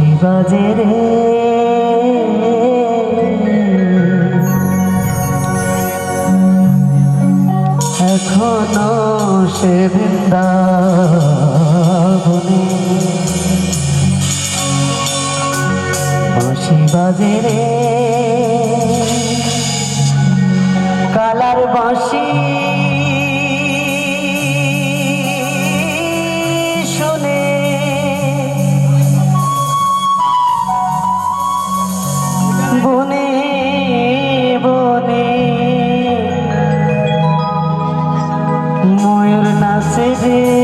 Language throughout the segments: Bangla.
বাজে রে। এখনও সে বৃন্দাবনে। বাঁশি বাজে রে। কালার বাঁশি ময়ূর নাচে রে।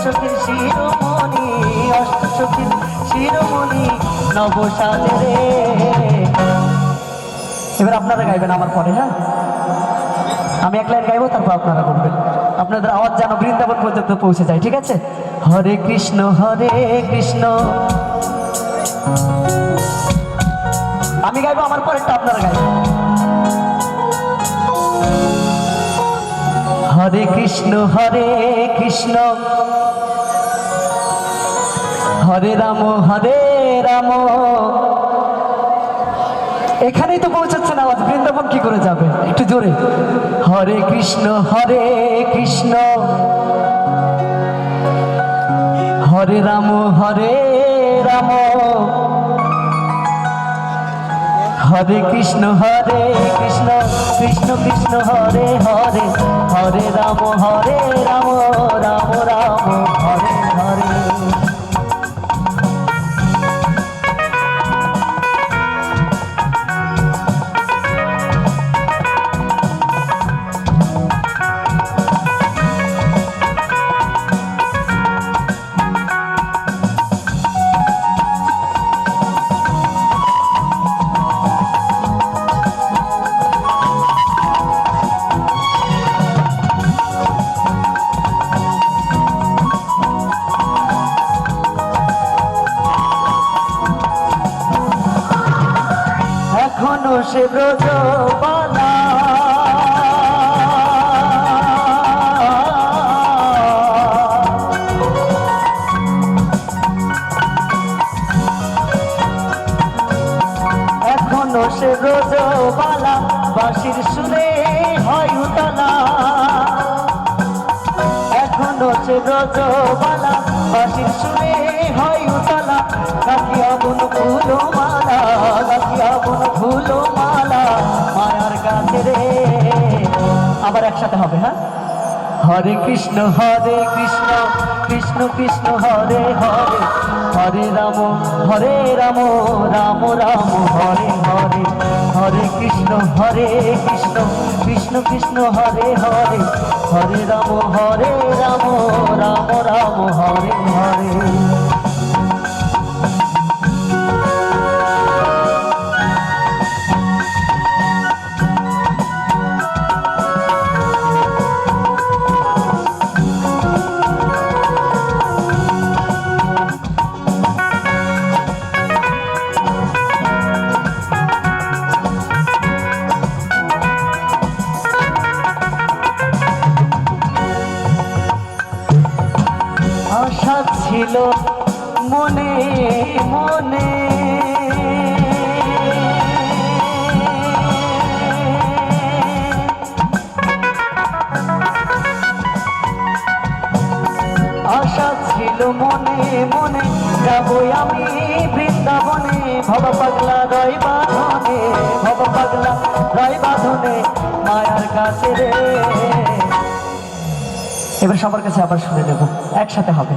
শিরোমণি শিরোমণি নবসালে রে। এবার আপনারা গাইবেন আমার পরে হ্যাঁ? আমি এক লাইন গাইবো, তারপর আপনারা বলবেন। আপনাদের আওয়াজ যেন বৃন্দাবন পর্যন্ত পৌঁছে যায়, ঠিক আছে? হরে কৃষ্ণ হরে কৃষ্ণ। আমি গাইবো, আমার পরেরটা আপনারা গাইবেন। হরে কৃষ্ণ হরে কৃষ্ণ। হরে রাম হরে রাম। এখানেই তো পৌঁছাচ্ছে না আওয়াজ, বৃন্দাবন কি করে যাবে? একটু জোরে। হরে কৃষ্ণ হরে কৃষ্ণ। হরে রাম হরে রাম। হরে কৃষ্ণ হরে কৃষ্ণ। কৃষ্ণ কৃষ্ণ, হরে হরে। হরে রাম হরে ব্রজ বালা এখনও সে ব্রজ বালা বাঁশির সুরে হয় উতলা। এখনও সে ব্রজ বালা বাঁশির সুরে ফুলো মালা একসাথে হবে হ্যাঁ? হরে কৃষ্ণ হরে কৃষ্ণ কৃষ্ণ কৃষ্ণ, হরে হরে। হরে রাম হরে রাম রাম রাম, হরে হরে। হরে কৃষ্ণ হরে কৃষ্ণ কৃষ্ণ কৃষ্ণ, হরে হরে। হরে রাম হরে রাম রাম রাম, হরে হরে। ছিল মনে মনে। আশা ছিল মনে মনে। যাব আমি বৃন্দাবনে, ভব পাগলা রয় বাঁধনে ভব পাগলা রয় বাঁধনে মায়ার কাছে রে। এবার সবার কাছে আবার শুনে নেব, একসাথে হবে।